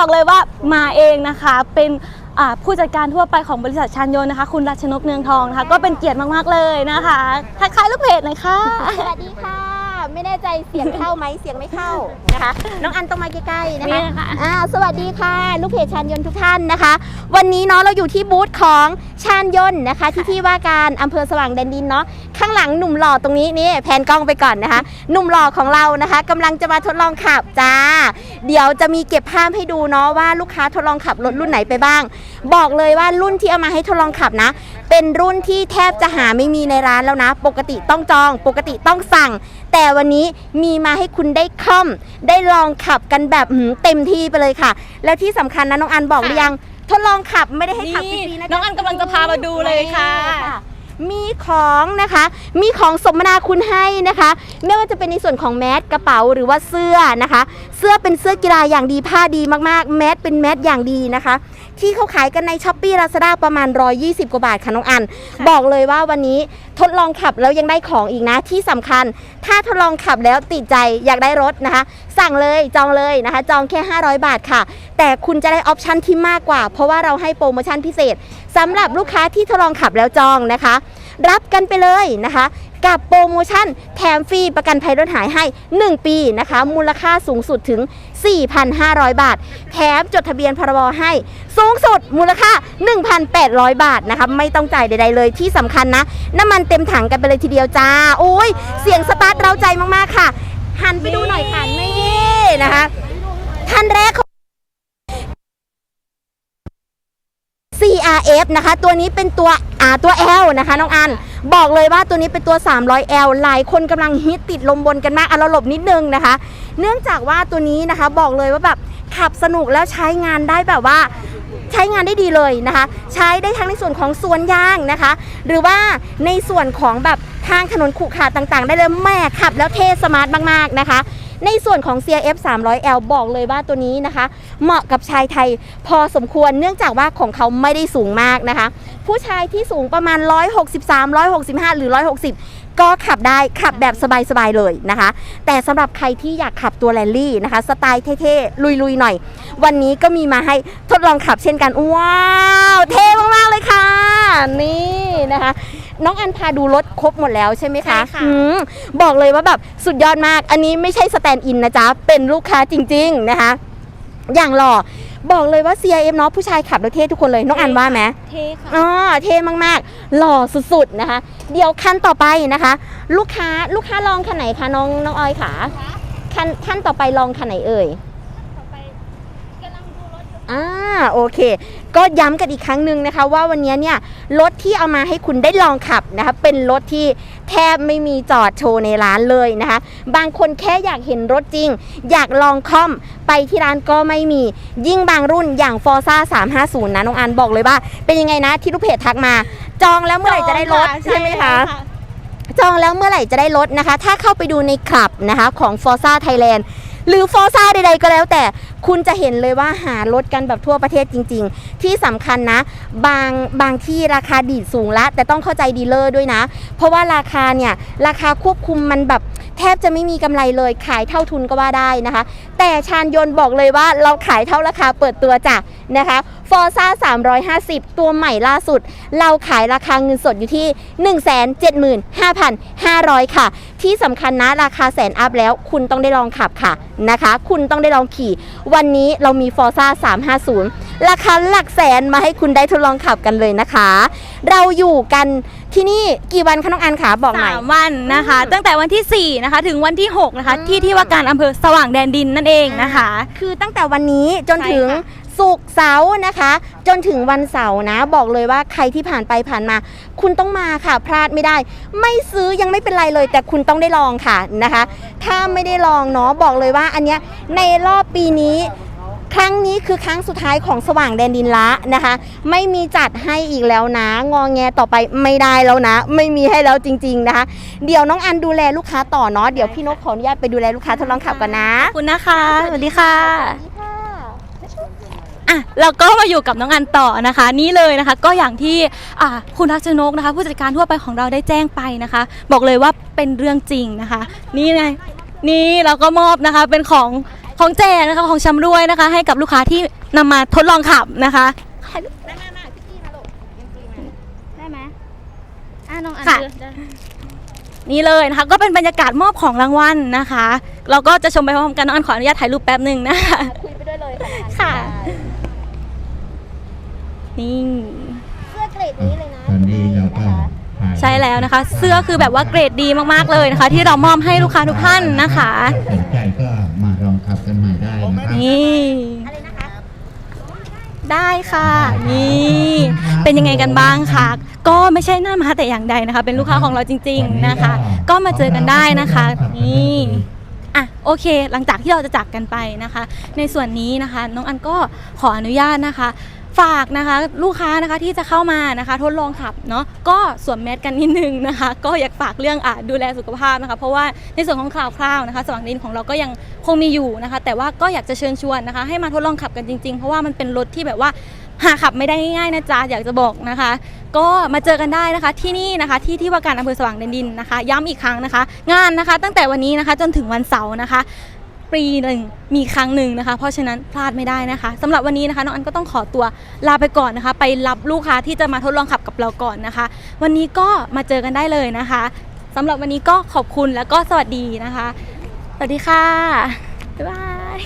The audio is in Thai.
บอกเลยว่ามาเองนะคะ เป็นอ่าผู้จัดการทั่วไปของบริษัทชานยนต์นะคะ คุณรัชนกเนืองทองนะคะ ก็เป็นเกียรติมาก ๆ เลยนะคะทักทายลูกเพจหน่อยค่ะ สวัสดีค่ะ ไม่แน่ใจเสียงเข้าไหมเสียงไม่เข้านะคะ น้องอันต้องมาใกล้ๆนะนี่คะนะคะอ่าสวัสดีค่ะ ลูกเพจชานยนต์ทุกท่านนะคะ วันนี้เนาะเราอยู่ที่บูธของชานยนต์นะคะ ที่ที่ว่าการอำเภอสว่างแดนดินเนาะข้างหลังหนุ่มหล่อตรงนี้นี่แพนกล้องไปก่อนนะคะ หนุ่มหล่อของเรานะคะกำลังจะมาทดลองขับจ้า เดี๋ยวจะมีเก็บภาพให้ดูเนาะว่าลูกค้าทดลองขับรถรุ่นไหนไปบ้าง บอกเลยว่ารุ่นที่เอามาให้ทดลองขับนะ เป็นรุ่นที่แทบจะหาไม่มีในร้านแล้วนะ ปกติต้องจอง ปกติต้องสั่ง แต่วันนี้มีมาให้คุณได้คล่อม ได้ลองขับกันแบบหืมเต็มที่ไปเลยค่ะ แล้วที่สำคัญนะน้องอันบอกหรือยัง ทดลองขับไม่ได้ให้ขับฟรีๆนะจ๊ะ น้องอันกำลังจะพามาดูเลยค่ะ มีของนะคะ มีของสมนาคุณให้นะคะ ไม่ว่าจะเป็นในส่วนของแมสกระเป๋าหรือว่าเสื้อนะคะ เสื้อเป็นเสื้อกีฬาอย่างดีผ้าดีมากๆ แมสเป็นแมสอย่างดีนะคะ ที่เขาขายกันในช้อปปี้ลาซาด้าประมาณ 120 กว่าบาทค่ะน้องอัน บอกเลยว่าวันนี้ทดลองขับแล้วยังได้ของอีกนะที่สำคัญ ถ้าทดลองขับแล้วติดใจอยากได้รถนะคะ สั่งเลยจองเลยนะคะ จองแค่ 500 บาทค่ะ แต่คุณจะได้ออปชันที่มากกว่า เพราะว่าเราให้โปรโมชั่นพิเศษสำหรับลูกค้าที่ทดลองขับแล้วจองนะคะ รับกันไปเลยนะคะ กับโปรโมชั่นแถมฟรีประกันภัยรถหายให้ 1 ปีนะคะ มูลค่าสูงสุดถึง 4,500 บาท แถมจดทะเบียนพรบให้ สูงสุดมูลค่า 1,800 บาทนะคะ ไม่ต้องจ่ายใดๆเลยที่สำคัญนะ น้ำมันเต็มถังกันไปเลยทีเดียวจ้า โอ้ย เสียงสตาร์ทเราใจมากๆค่ะ หันไปดูหน่อยค่ะ นี่นะคะท่านแรก RF นะคะ ตัวนี้เป็นตัวอ่าตัว L นะคะน้องอัน บอกเลยว่าตัวนี้เป็นตัว 300L หลายคนกำลังฮิตติดลมบนกันมากอะเราหลบนิดนึงนะคะ เนื่องจากว่าตัวนี้นะคะบอกเลยว่าแบบขับสนุกแล้วใช้งานได้แบบว่าใช้งานได้ดีเลยนะคะ ใช้ได้ทั้งในส่วนของสวนยางนะคะ หรือว่าในส่วนของแบบทางถนนขรุขระต่างๆ ได้เลยแม่ขับแล้วเท่สมาร์ทมากๆนะคะ ในส่วนของ CRF 300L บอกเลยว่าตัวนี้นะคะ เหมาะกับชายไทยพอสมควรเนื่องจากว่าของเขาไม่ได้สูงมากนะคะ ผู้ชายที่สูงประมาณ 163 165 หรือ 160 ก็ขับได้ขับแบบสบาย ๆ เลยนะคะ แต่สำหรับใครที่อยากขับตัวแรลลี่นะคะ สไตล์เท่ ๆ ลุย ๆ หน่อย วันนี้ก็มีมาให้ทดลองขับเช่นกัน ว้าว เท่มาก ๆ เลยค่ะ นี่นะคะ น้องอันพาดูรถครบหมดแล้วใช่ไหมคะใช่ค่ะอืมบอกเลยว่าแบบสุดยอดมาก อันนี้ไม่ใช่สแตนด์อินนะจ๊ะ เป็นลูกค้าจริง ๆนะคะ อย่างหล่อบอกเลยว่า CIM เนาะผู้ชายขับแล้วเท่ทุกคนเลยน้องอันว่าไหม เท่ค่ะ อ๋อเท่มากๆ หล่อสุดๆนะคะ เดี๋ยวคันต่อไปนะคะ ลูกค้าลูกค้าลองคันไหนคะน้องน้องออยขาคันท่านต่อไปลองคันไหนเอ่ย อ่าโอเค ก็ย้ำกันอีกครั้งหนึ่งนะคะ ว่าวันนี้เนี่ยรถที่เอามาให้คุณได้ลองขับนะคะเป็นรถที่แทบไม่มีจอดโชว์ในร้านเลยนะคะ บางคนแค่อยากเห็นรถจริง อยากลองคล่อมไปที่ร้านก็ไม่มี ยิ่งบางรุ่นอย่าง f o r z a 350 นะน้องอันบอกเลยว่า เป็นยังไงนะที่ลูกเพจทักมา จองแล้วเมื่อไหร่จะได้รถใช่ไหมคะจองแล้วเมื่อไหร่จะได้รถนะคะ ถ้าเข้าไปดูในคลับนะคะของ f o r z a Thailand หรือ f o r z a ใดๆก็แล้วแต่ คุณจะเห็นเลยว่าหารถกันแบบทั่วประเทศจริง ๆ ที่สำคัญนะ บางบางที่ราคาดีดสูงละ แต่ต้องเข้าใจดีลเลอร์ด้วยนะ เพราะว่าราคาเนี่ยราคาควบคุมมันแบบแทบจะไม่มีกำไรเลยขายเท่าทุนก็ว่าได้นะคะ แต่ชาญยนต์บอกเลยว่าเราขายเท่าราคาเปิดตัวจ้ะนะคะ f o r z a 350 ตัวใหม่ล่าสุด เราขายราคาเงินสดอยู่ที่ 175,500 ค่ะ ที่สำคัญนะราคาแสนอัพแล้ว คุณต้องได้ลองขับค่ะนะคะ คุณต้องได้ลองขี่วันนี้เรามี f o r z a 350 ราคาหลักแสนมาให้คุณได้ทดลองขับกันเลยนะคะ เราอยู่กันที่นี่กี่วันคะน้องอันขาบอกหน่อย สามวันนะคะตั้งแต่วันที่ 4 นะคะ ถึงวันที่ 6 นะคะ ที่ที่ว่าการอำเภอสว่างแดนดินนั่นเองนะคะ คือตั้งแต่วันนี้จนใช่ถึงค่ะศุกร์เสาร์นะคะ จนถึงวันเสาร์นะ บอกเลยว่าใครที่ผ่านไปผ่านมา คุณต้องมาค่ะ พลาดไม่ได้ ไม่ซื้อยังไม่เป็นไรเลย แต่คุณต้องได้ลองค่ะนะคะ ถ้าไม่ได้ลองเนาะบอกเลยว่าอันเนี้ยในรอบปีนี้ ครั้งนี้คือครั้งสุดท้ายของสว่างแดนดินละนะคะ ไม่มีจัดให้อีกแล้วนะ งองแงต่อไปไม่ได้แล้วนะ ไม่มีให้แล้วจริง ๆนะคะ เดี๋ยวน้องอันดูแลลูกค้าต่อเนาะเดี๋ยวพี่นกขออนุญาตไปดูแลลูกค้าทดลองขับก่อนนะ ขอบคุณนะคะ สวัสดีค่ะ อะเราก็มาอยู่กับน้องอันต่อนะคะ นี่เลยนะคะ ก็อย่างที่อ่าคุณทักชนกนะคะ ผู้จัดการทั่วไปของเราได้แจ้งไปนะคะ บอกเลยว่าเป็นเรื่องจริงนะคะ นี่ไงนี่เราก็มอบนะคะเป็นของของแจกนะคะของชำรวยนะคะ ให้กับลูกค้าที่นำมาทดลองขับนะคะมามามพี่กี้มาลูกได้ไหมอะน้องอันค่ะนี่เลยนะคะก็เป็นบรรยากาศมอบของรางวัลนะคะ เราก็จะชมไปพร้อมกันน้องอันขออนุญาตถ่ายรูปแป๊บหนึ่งนะคะคุยไปด้วยเลยค่ะ นี่ เสื้อเกรดนี้เลยนะตอนนี้เราก็ถ่ายใช่แล้วนะคะ เสื้อคือแบบว่าเกรดดีมากๆเลยนะคะ ที่เรามอบให้ลูกค้าทุกท่านนะคะถ้าสนใจก็มาลองขับกันใหม่ได้นะครับนี่อะไรนะคะได้ค่ะ นี่เป็นยังไงกันบ้างคะก็ไม่ใช่หน้ามาแต่อย่างใดนะคะ เป็นลูกค้าของเราจริง ๆนะคะ ก็มาเจอกันได้นะคะนี่อะโอเค หลังจากที่เราจะจากกันไปนะคะ ในส่วนนี้นะคะ น้องอันก็ขออนุญาตนะคะ ฝากนะคะลูกค้านะคะที่จะเข้ามานะคะทดลองขับเนาะก็สวมแมสกันนิดนึงนะคะ ก็อยากฝากเรื่องอะดูแลสุขภาพนะคะ เพราะว่าในส่วนของคราวคราวๆนะคะสว่างดินของเราก็ยังคงมีอยู่นะคะ แต่ว่าก็อยากจะเชิญชวนนะคะ ให้มาทดลองขับกันจริงๆ เพราะว่ามันเป็นรถที่แบบว่าหาขับไม่ได้ง่ายๆนะจ๊ะอยากจะบอกนะคะ ก็มาเจอกันได้นะคะที่นี่นะคะที่ที่ว่าการอำเภอสว่างแดนดินนะคะ ย้ำอีกครั้งนะคะ งานนะคะ ตั้งแต่วันนี้นะคะจนถึงวันเสาร์นะคะ ปีหนึ่งมีครั้งหนึ่งนะคะ เพราะฉะนั้นพลาดไม่ได้นะคะสำหรับวันนี้นะคะน้องอันก็ต้องขอตัวลาไปก่อนนะคะ ไปรับลูกค้าที่จะมาทดลองขับกับเราก่อนนะคะ วันนี้ก็มาเจอกันได้เลยนะคะสำหรับวันนี้ก็ขอบคุณแล้วก็สวัสดีนะคะ สวัสดีค่ะบ๊ายบาย